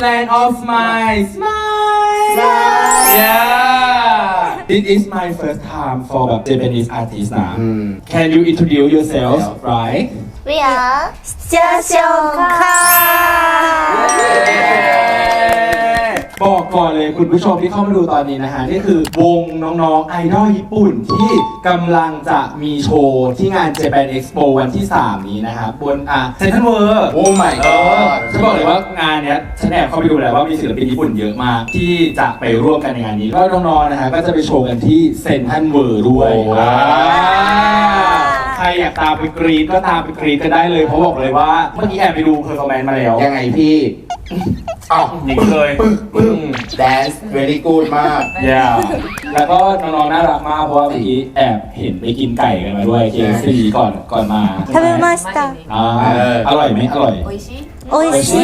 land of mine. Smile. Yeah. This is my first time for แบบ Japanese artist นะ hmm. Can you introduce yourself right We are เจ้าชงค่ะ บอกก่อนเลยคุณผู้ชมที่เข้ามาดูตอนนี้นะฮะนี่คือวงน้องๆไอดอลญี่ปุ่นที่กำลังจะมีโชว์ที่งาน Japan Expo วันที่ 3 นี้นะครับบนอะเซนทรัลเวิร์โอ้ my เออ god จะบอกเลยว่างานเนี้ยฉันแอบเข้าไปดูแล้วว่ามีศิลปินญี่ปุ่นเยอะมาก ที่จะไปร่วมกันในงานนี้ก็น้องๆนะฮะก็จะไปโชว์กันที่เซนทรัลเวิร์ด้วยโอ้อ่า ใครอยากตามไปกรีดก็ตามไปกรีดกันได้เลยเพราะบอกเลยว่าเมื่อกี้แอบไปดูเพอร์ฟอร์แมนซ์มาแล้วยังไงพี่ อ้าว อย่างนี้เลย dance very good มาก อย่าแล้วก็น้องๆน่ารักมากเพราะว่าเมื่อกี้แอบเห็นไปกินไก่กันมาด้วย KFC ก่อนก่อนมา 食べました อ่า เออ อร่อยไหมอร่อย 美味しい美味しい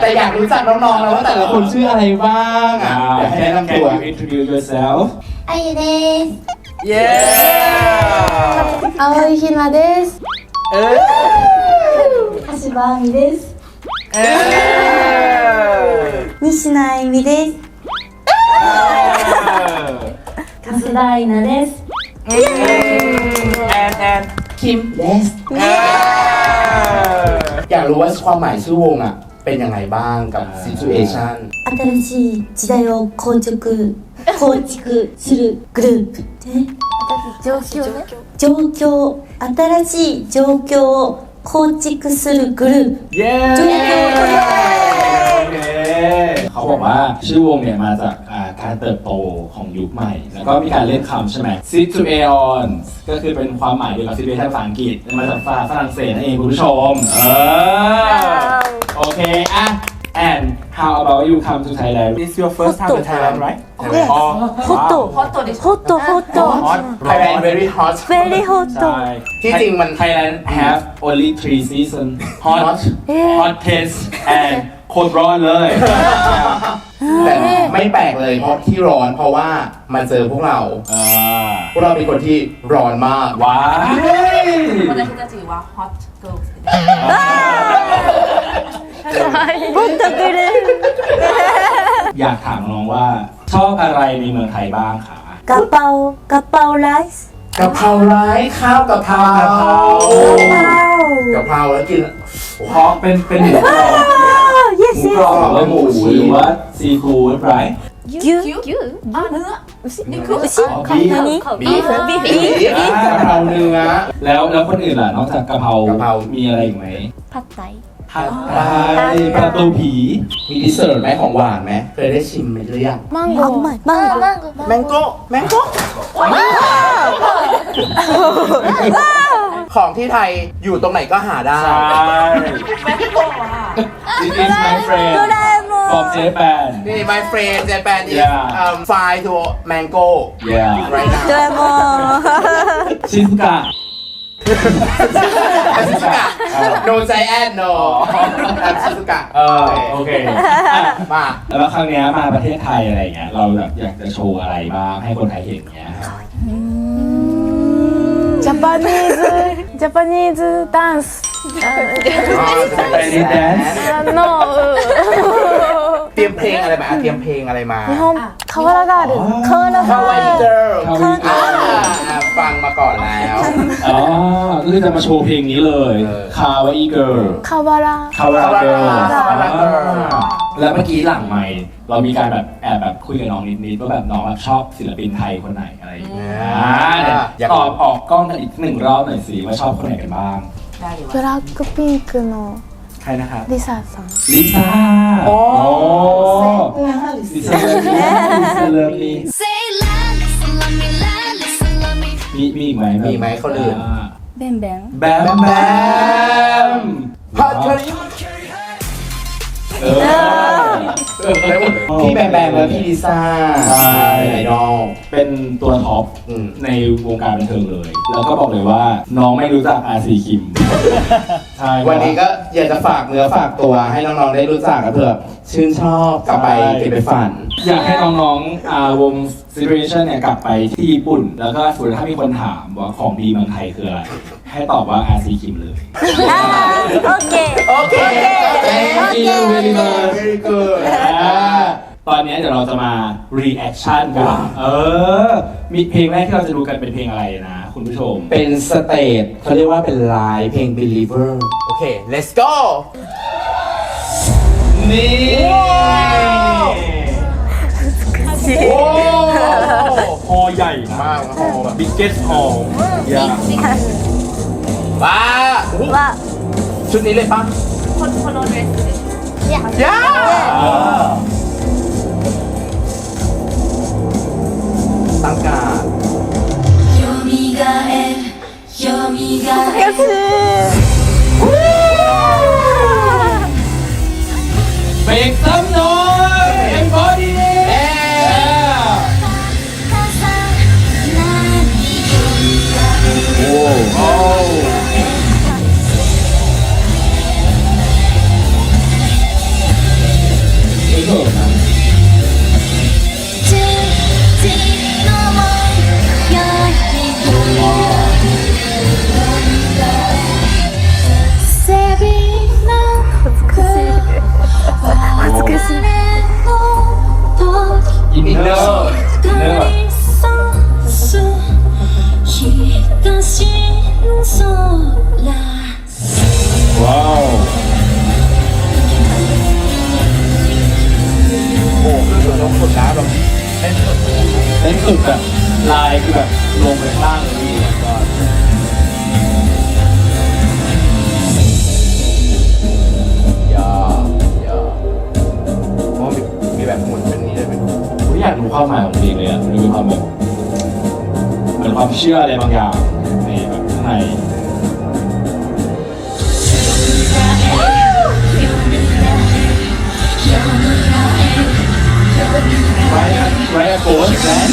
แต่อยากรู้จักน้องๆแล้วว่าแต่ละคนชื่ออะไรบ้างอ่ะอยากให้แนะนำ Can ตัว you introduce yourself あゆです。 Yeah 青井ひなです。橋場亜美です。 西野あゆみです増田愛菜です。 and and คิมเดสอยากรู้ว่าความหมายชื่อวงอ่ะ เป็นยังไงบ้างกับ situation 新しい時代を構築構築するグループね状況ね。状況新しい状況を 構築するグループ เย้โอเคเขาบอกว่าชื่อวงเนี่ยมาจากอ่าการเติบโตของยุคใหม่ แล้วก็มีการเล่นคำใช่ไหม situation ก็คือเป็นความหมายเดียวกับ situation ภาษาอังกฤษมาจากฝรั่งเศสนั่นเองคุณผู้ชม เออ โอเคอ่ะ and how about you come to Thailand It's your first time to Thailand right ねอ๋อ ホットホットです。ホットホット Thailand very hot very hot ใช่ ที่จริงมัน Thailand have only three season hot Hot hot test and โคตรร้อนเลย แต่ไม่แปลกเลยเพราะที่ร้อนเพราะว่ามาเจอพวกเรา อ่า พวกเราเป็นคนที่ร้อนมาก ว้าย 私たちは hot girls บุตตกุเอยากถามน้องว่า ชอบอะไรในเมืองไทยบ้างคะกระเป๋ากระเป๋าไรซ์กระเพราไร้ข้าวกระเพรากระเพรากระเพราแล้วกินเพรเป็นเป็นหมูกรอบหมูหรือว่าซีฟู้ดไร 牛牛？あ、นื้อ肉。牛อ๋อบีฟ 何 ビーフビーフ บีฟกะเพราเนื้อ แล้วแล้วคนอื่นล่ะนอกจากกะเพราก ะเพรา มีอะไรอีกไหม パッタイ ผัดไทยประตูผี มีดิเซอร์ไหมของหวานไหมเคยได้ชิมไหมหรือยัง マンゴーマンゴーマンゴー。แมงโก้แมงโก้ของที่ไทยอยู่ตรงไหนก็หาได้ ใช่ This is my friend ドラえも from ん Japan นี่ my friend Japan is Yeah. um, fly to mango yeah right now ドラえもん ชิซุกะ ชิซุกะ no giant no ชิซุกะ เออโอเคอ่ะ มา แล้วครั้งเนี้ยมาประเทศไทยอะไรเงี้ยเราแบบอยากจะโชว์อะไรบ้างให้คนไทยเห็นเงี้ย ジャパニーズジャパニーズダンス Japanese dance の เตรียมเพลงอะไรมาอ่เตรียมเพลงอะไรมา日本変わらがある変わらฮาวายเกิがあるร์ลข้างอ่าอะฟังมาก่อนแล้ว อ๋อก็คือจะมาโชว์เพลงนี้เลยเออ คาวาอีเกิร์ล変わらคาวาเกิร์ลแล้วเมื่อกี้หลังใหม่เรามีการแบบแอบแบบคุยกับน้องนิดนิดว่าแบบน้องแบบชอบศิลปินไทยคนไหนอะไรอย่างเงี้ย่าตอบออกกล้องกันอีกหนึ่งรอบหน่อยสิว่าชอบคนไหนกันบ้าง ได้เลยブว่ラックピンクの ใครนะครับ ลิซ่าสองลิซ่าโอ้ลิซ่าเลิฟมีลิซ่าเลิฟมีมีมีไหมมีไหมเขาเลินแบมแบมแบมแบมพัทยา เออพี่แบมแบมและพี่ลิซ่าใช่ไอดอลเป็นตัวท็อปอืม ในวงการบันเทิงเลย แล้วก็บอกเลยว่าน้องไม่รู้จักอาซีคิมใช่วันนี้ก็อยากจะฝากเนื้อฝากตัวให้น้องๆได้รู้จักกันเผื่อชื่นชอบกลับไปเก็บไปฝัน อยากให้น้องๆอ่าวง situation เนี่ยกลับไปที่ญี่ปุ่น แล้วก็สมมติถ้ามีคนถามว่าของดีเมืองไทยคืออะไร ให้ตอบว่าอาซีคิมเลย อ่าโอเค โอเค Thank you very much อ่ตอนนี้เดี๋ยวเราจะมา reaction กัน เออ มีเพลงแรกที่เราจะดูกันเป็นเพลงอะไรนะ คุณผู้ชม เป็นสเตทเขาเรียกว่าเป็นไลฟ์เพลง believer โอเค let's go นี่ โอ้โห พอใหญ่มากครับผมบิ๊กเกสพอ ว้าอุ๊ยว่าชุดนี้เลยปะคนคนโนเดรสเลยอยากย่าตังกาก็คือเบรกซ้ำหน่อย คือส่วนลงสุดแล้วแบบเล่นสุดเล่นสุดแบบลายคือแบบลงไปข้างล่างเลยพี่ก็ยาอยาเพราะมีมีแบบหมุนเป็นนี้ได้ไหมผมอยากรู้ความหมายของเพลงเลยอะมันมีความแบบเหมือนความเชื่ออะไรบางอย่างในแบบข้างใน ไรไรอะโกสแลน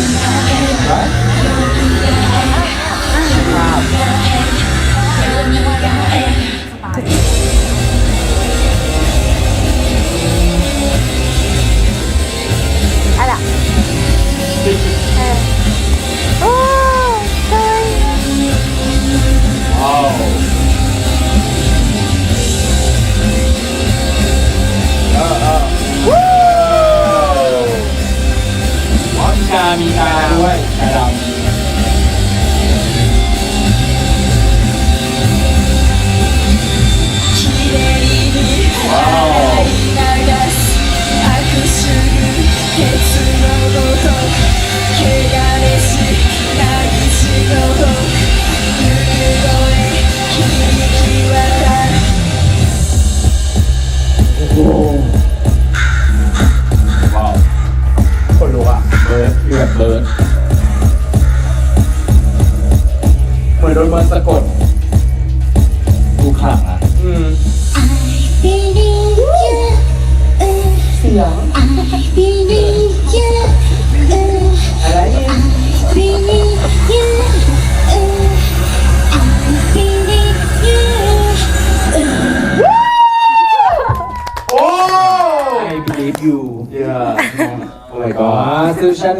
god ซึ่งฉัน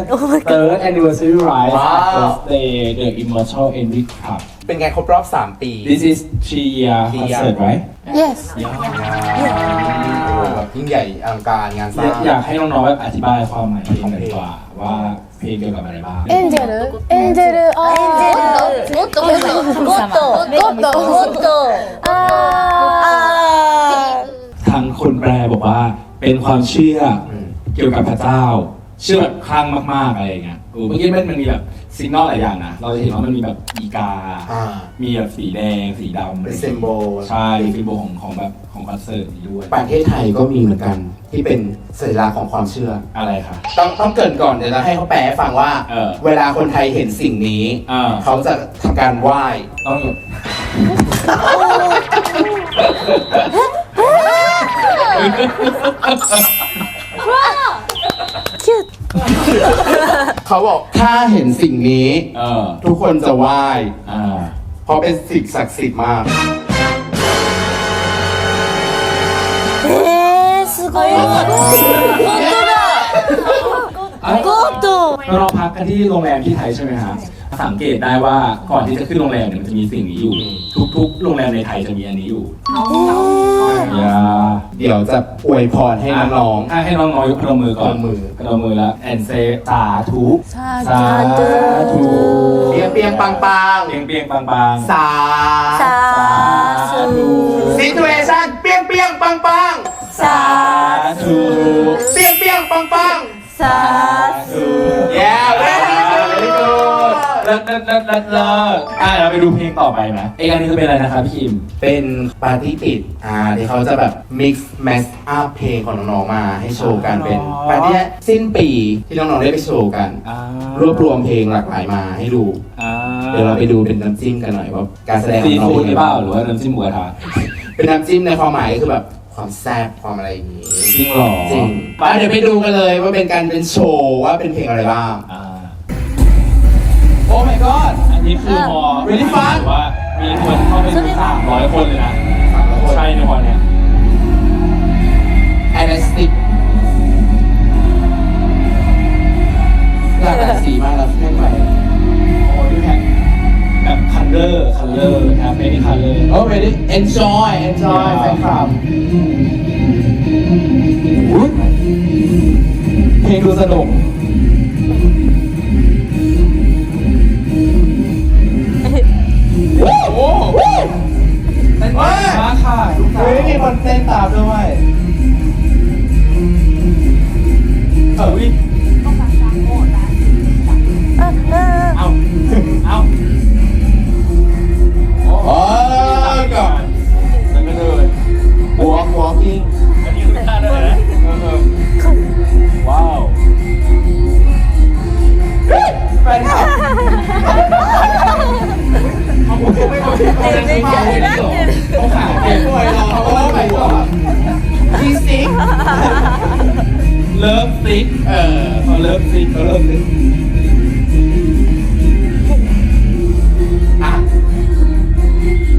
third anniversary right Wow. birthday the immortal envy club เป็นไงครบรอบ 3 ปี this is Chia concert right yes แบบยิ่งใหญ่อลังการงานสร้างอยากให้น้องๆแบบอธิบายความหมายเพลงหน่อยดีกว่าว่าเพลงเกี่ยวกับอะไรบ้าง 엔젤은 엔젤은 아 엔젤은 모토 모토 모토 모토 모토 아 ทางคนแปลบอกว่าเป็นความเชื่อเกี่ยวกับพระเจ้า เชื่อแบบคลั่งมากๆอะไรเงี้ยเออเมื่อกี้มันมันมีแบบสิ่งนอลหลายอย่างนะเราจะเห็นว่ามันมีแบบอีกามีแบบสีแดง สีดำเป็นซิมโบใช่เป็นโบของของแบบของคอนเสิร์ตนี้ด้วย ประเทศไทยก็มีเหมือนกัน ที่เป็นสัญลักษณ์ของความเชื่อ อะไรคะ ต้องต้องเกินก่อนเดี๋ยวเราให้เขาแปลฟังว่าเเวลาคนไทยเห็นสิ่งนี้ อ่เขาจะทำการไหว้ ต้อง เขาบอกถ้าเห็นสิ่งนี้ เออ ทุกคนจะไหว้ อ่า เพราะเป็นสิ่งศักดิ์สิทธิ์มาก えー、すごい本当だゴッド ทำไม เราพักกันที่โรงแรมที่ไทยใช่ไหมครับ สังเกตได้ว่าก่อนที่จะขึ้นโรงแรมเนี่ยมันจะมีสิ่งนี้อยู่ ทุกๆ โรงแรมในไทยจะมีอันนี้อยู่อย่าเดี๋ยวจะอวยพรให้น้องให้ให้น้องๆยกพนมมือก่อนพนมมือพนมมือแล้วแอนเซสาธุสาสาธุๆเปียงเปียงปังปังเปียงเปียงปังปังสาสาธุซิทูเอชั่นเปียงเปียงปังปังสาธุเปียงเปียงปังปังสาธุเเลิศเลิศเลิศเลิศเลิศอะเราไปดูเพลงต่อไปนะเอกอันนี้คือเป็นอะไรนะครับพี่คิม เป็นปาร์ตี้ปิดอ่าที่เขาจะแบบ mix match up เพลงของน้องๆมาให้โชว์กันเป็นอ๋อ ปาร์ตี้สิ้นปีที่น้องๆได้ไปโชว์กัน อ่ารวบรวมเพลงหลากหลายมาให้ดู อ่าเดี๋ยวเราไปดูเป็นน้ำจิ้มกันหน่อยว่าการแสดงขซีองน้องฟู้ดหเป็นรือไงเปล่าบ้างหรือว่าน้ำจิ้มหมูกระทะเป็นน้ำจิ้มในความหมายก็คือแบบความแซ่บความอะไรอย่างนี้จริงเหรอจริงไปเดี๋ยวไปดูกันเลยว่าเป็นการเป็นโชว์ว่าเป็นเพลงอะไรบ้าง อ่า อ้ my god อันนี้คือฮอ Really fun ว่ามีคนเข้าไปถึงสามร้อยคนเลยนะใช่ในฮอเนี่ยแอนสติกหลากหลายสีมากแล้วแค่ไหนโอ้ยแพ็คแบบคัลเลอร์คัลเลอร์ครับไม่ได้คัลเลอร์ โอ้ ready enjoy enjoy แฟนคลับอุ๊ยเพลงดูสนุก เฮ้ยมีคนเต้นตามด้วยเออวิああเอาเอาโอ้ยก่อนแล้วก็เดิน walk walking อันนี้คือท่าเดินนะเออเออว้าวแฟนคลับไม่ใช่นะเขา ซิกเออเขาเลิฟซิกเขาเลิฟซิกอะ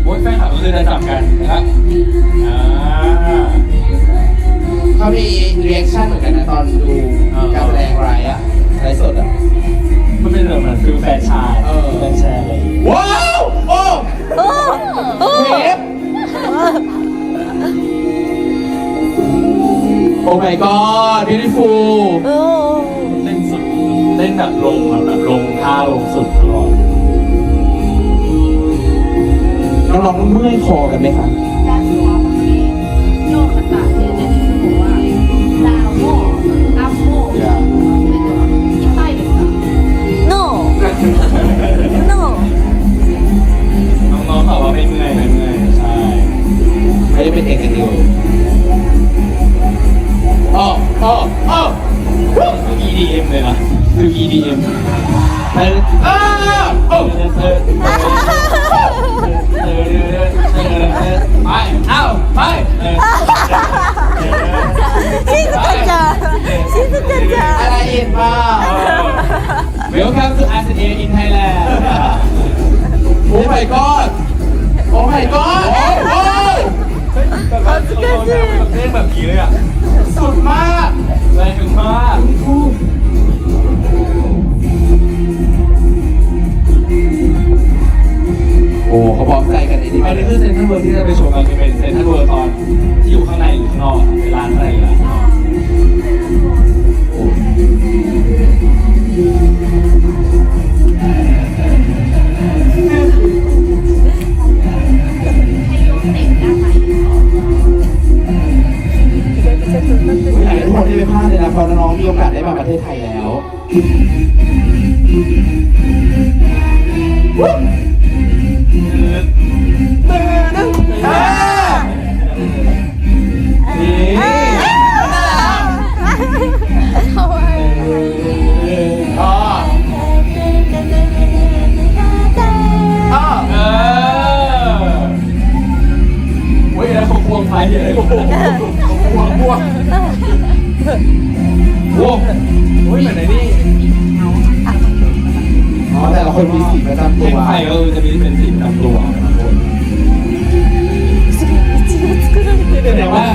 โอ้ยแฟนคลับก็คือจะจับกันนะครับอ่าเขามีเรีแอคชั่นเหมือนกันนะตอนดูการแสดงไรอะไรสดอะมันเป็นเหมือนฟิลแฟนชายเออ แฟนแชร์อะไรอย่างเงี้ยว้าว โอ้おおเทป โอ้ my god beautiful เล่นสุดเล่นแบบลงแบบลงท่าลงสุดตลอดน้องเมื่อยคอกันไหมคะด้านหัวบางทีโยกขนาดเนี่ยเนี่ยที่บอกว่าดาวโม่ดาวโม่ไม่ตัวอีไต้หรอ no no น้องๆตอบว่าไม่เมื่อยไม่เมื่อยใช่ไม่ได้เป็นเอกนิว พ่อพ่อ EDM เลยนะดู EDM เธอเออเธอเธอไปเอ้าไปชิสเตจาชิสเตจาอะไรอินบ้า Welcome to RCA in Thailand โอ้ my god โอ้ my god โอ้โหแบบเต้นแบบนี้เลยอะ แรงมากโอ้เขาพร้อมใจกันในนี้อันนี้คือเซนทรัลเวิร์ที่จะไปโชว์กันจะเป็นเซนทรัลเวิร์ตอนที่อยู่ข้างในหรือข้างนอกเป็นร้านอะไรอยู่แล้วอย คนมีสีประจำ เพ ตั ล ว งไทยก็จะมีเป็นสีประจำตัวแต่ว่า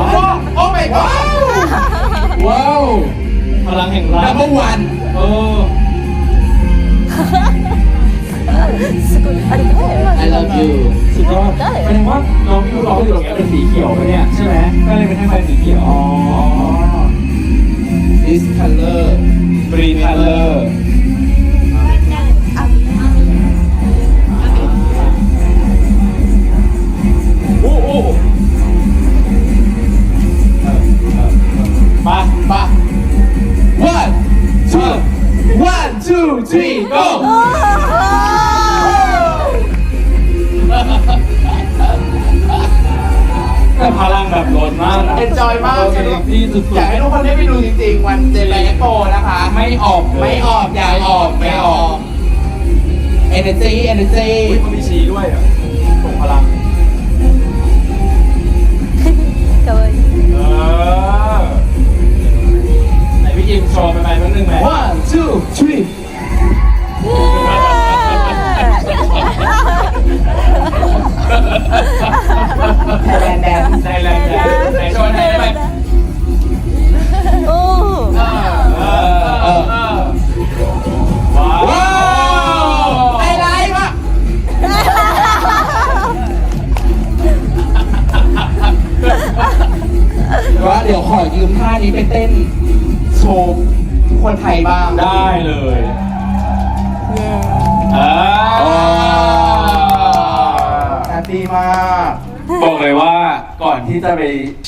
ว้าวโอ้ my god ว้าว เขา ลังแห่งรั นั ก มเบอร์วัน เออ すごいあれ誰 I love you สุดยอดแสดงว่าน้องที่ร้องอยู่ตรงเนี้ยเป็นสีเขียวปะเนี่ยใช่ไหมก็เลยเป็นให้ไฟสีเขียว อ๋อ this color บรีคัลเลอร์ go พลังแบบโดนมากเอ็นจอยมากสนุที่สุดอยากให้ทุกคนได้ไปดูจริงๆ วันเจแปนเอ็กโปนะคะไม่ออกไม่ออกอย่าออกอย่าออกเอเนจีเอเนจีอุ้ยมันมีชีด้วยอะส่งพลังเออ ไหนพี่ยิมโชว์ไปไหมเพิ่งหนึ่งไหม one two three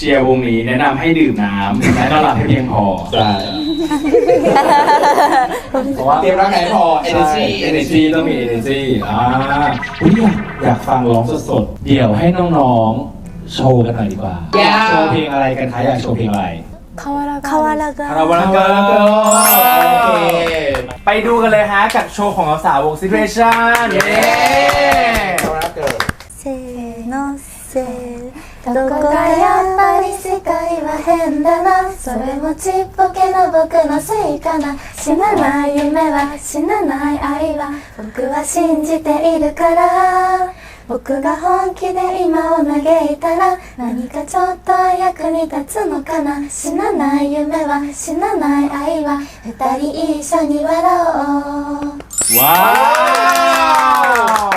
ชียร์วงนี้แนะนำให้ดื่มน้ำและนอนหลับให้เพียงพอ ใช่เพราะว่าเตรียมร่างกายให้พอ energy เอเน energy จีต้องมีเอเนจีอ่าอุ้ยอยากอยากฟังร้องสดๆ เดี๋ยวให้น้องๆ โชว์กันหน่อยดีกว่าโชว์เพลงอะไรกันคะอยากโชว์เพลงอะไร เขาว่าแล้วก็คาราวาลาเกิร์ลไปดูกันเลยฮะกับโชว์ของสาววง Situation ย้ どこかやっぱり世界は変だな。それもちっぽけな僕のせいかな。死なない夢は死なない愛は僕は信じているから。僕が本気で今を嘆いたら何かちょっと役に立つのかな。死なない夢は死なない愛は二人一緒に笑おう。わー！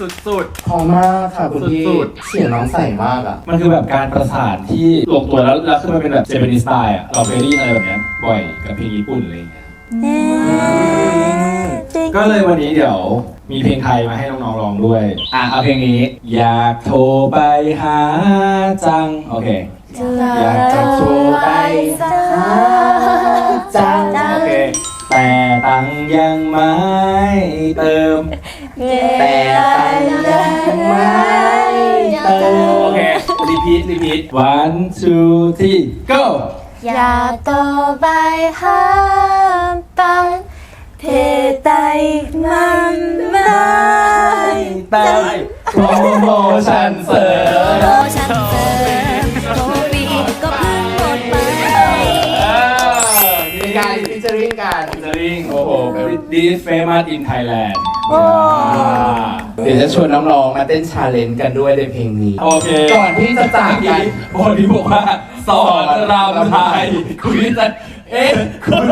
สุด พอมากค่ะคุณพี่สุด เสียงน้องใสมากอะๆมันคือแบบการประสานที่ลงตัวแล้วแล้วคือมันเป็นแบบเจแปนิสสไตล์อะเราเคยได้ยินอะไรแบบเนี้ยบ่อยกับเพลงญี่ปุ่นอะไรอย่างเงี้ยねーก็เลยวันนี้เดี๋ยวมีเพลงไทยมาให้น้องๆร้องด้วย อะเอาเพลงนี้ อยากโทรไปหาจัง โอเค อยากจะโทรไปหาจัง โอเค แต่ตังค์ยังไม่เติม แต่ใจยังไม่ติมโอเค รีพีทรีพีท one two three go อย่าโตไปห้ามปังเทไตมันไม่ตัยโปรโมชั่นเสริม โปรโมชั่นเสริม this famous in Thailand เดี๋ยวจะชวนน้องๆมาเต้นชาเลนจ์กันด้วยในเพลงนี้ โอเคก่อนที่จะจากกันบอดี้บอกว่าสอนรำไทยคุณนี่จะเอ๊ะคุณ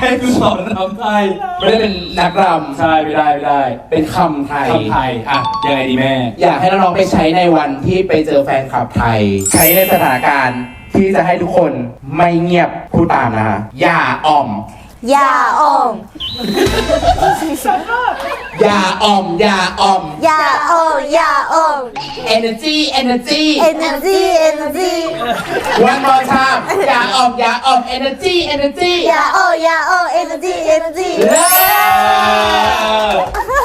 ให้คุณสอนรำไทยไม่ได้เป็นนักรใช่ไม่ได้ไม่ได้ำเป็นคำไทยคำไทยอะยังไงดีแม่ อยากให้น้องๆไปใช้ในวันที่ไปเจอแฟนคลับไทย ใช้ในสถานการณ์ที่จะให้ทุกคนไม่เงียบพูดตามนะฮะอย่าอ่อม อย่าอมอย่าอมอย่าอมอย่าอมอย่าอม energy energy energy energy one more time อย่าอมอย่าอม energy energy อย่าอมอย่าอม energy energy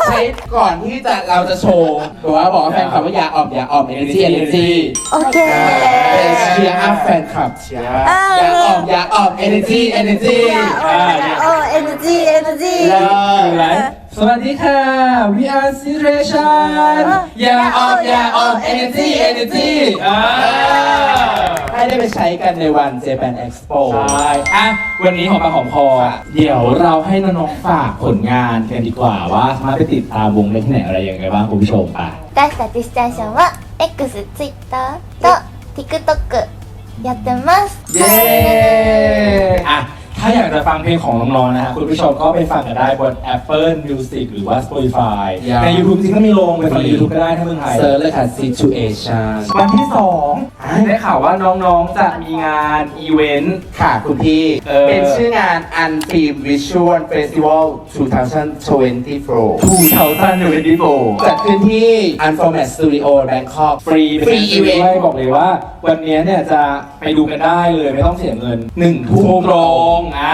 ใช้ก่อนที่จะเราจะโชว์บอว่าบอกแฟนคลับว่าอย่าอมอย่าอม energy energy โอเคเป็นเชียร์อัพแฟนคลับเชียร์อย่าอมอย่าอม energy energy โอ้เอ็นอร์จีเอ็นอร์จี เออไหนสวัสดีค่ะ we are situation อย่าออกอย่าออก energy energy อ่ให้ได้ไปใช้กันในวัน Japan Expo ใช่อะวันนี้หอมปากหอมคอ เดี๋ยวเราให้น้องๆฝากผลงานกันดีกว่าว่าสามารถไปติดตามวงได้ที่ไหนอะไรยังไงบ้างคุณผู้ชมปะไป私たちスชันว่า X、Twitter と TikTok やってます。เย้ อะ ถ้าอยากจะฟังเพลงของน้องๆนะฮะคุณผู้ชมก็ไปฟังกันได้บน Apple Music หรือว่า Spotify ยังใน YouTube จริงๆก็มีลงไปฟังใน YouTube ก็ได้ถ้าเมืองไทย เซิร์ชเลยค่ะ situation วันที่สองได้ข่าวว่าน้องๆจะมีงานอีเวนต์ ค่ะคุณพี่ เออ เป็นชื่องาน Unfilm Visual Festival 2024 ทูเทาซันอยู่ในดิโบจัดขึ้นที่ Unformat Studio Bangkok ฟรีฟรีอีเวนด้วยต์บอกเลยว่า วันนี้เนี่ยจะไปดูกันได้เลยไม่ต้องเสียเงินหนึ่งทุ่มตรงอ่า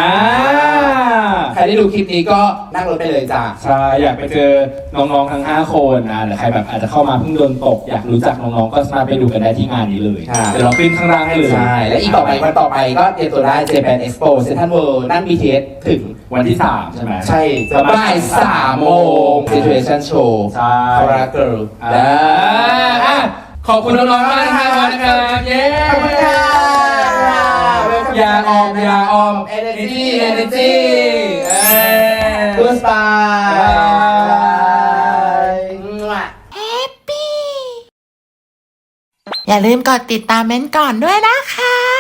ใครได้ดูคลิปนี้ก็นั่งรถไปเลยจ้า ใช่อยากไปเจอน้องๆทั้ง 5 คนนะหรือใครแบบอาจจะเข้ามาเพิ่งโดนตก อยากรู้จักน้องๆก็สามารถไปดูกันได้ที่งานนี้เลย ค่ะ เดี๋ยวเราขึ้นข้างล่างให้เลยใช่ และอีกต่อไปวันต่อไปก็เตรียมตัวได้ Japan Expo Central World นั่ง BTS ถึง วันที่ 3 ใช่ไหม ใช่บ่ายสามโมง Situation Show ใช่ คาราเกิร์ลอ่าอะขอบคุณน้องๆมากนะครับเย้ ขอบคุณค่ะอ ย่าออมอย่าออม energy energy เอ้ย Goodbye อย่าลืมกดติดตามเม้นท์ก่อนด้วยนะคะ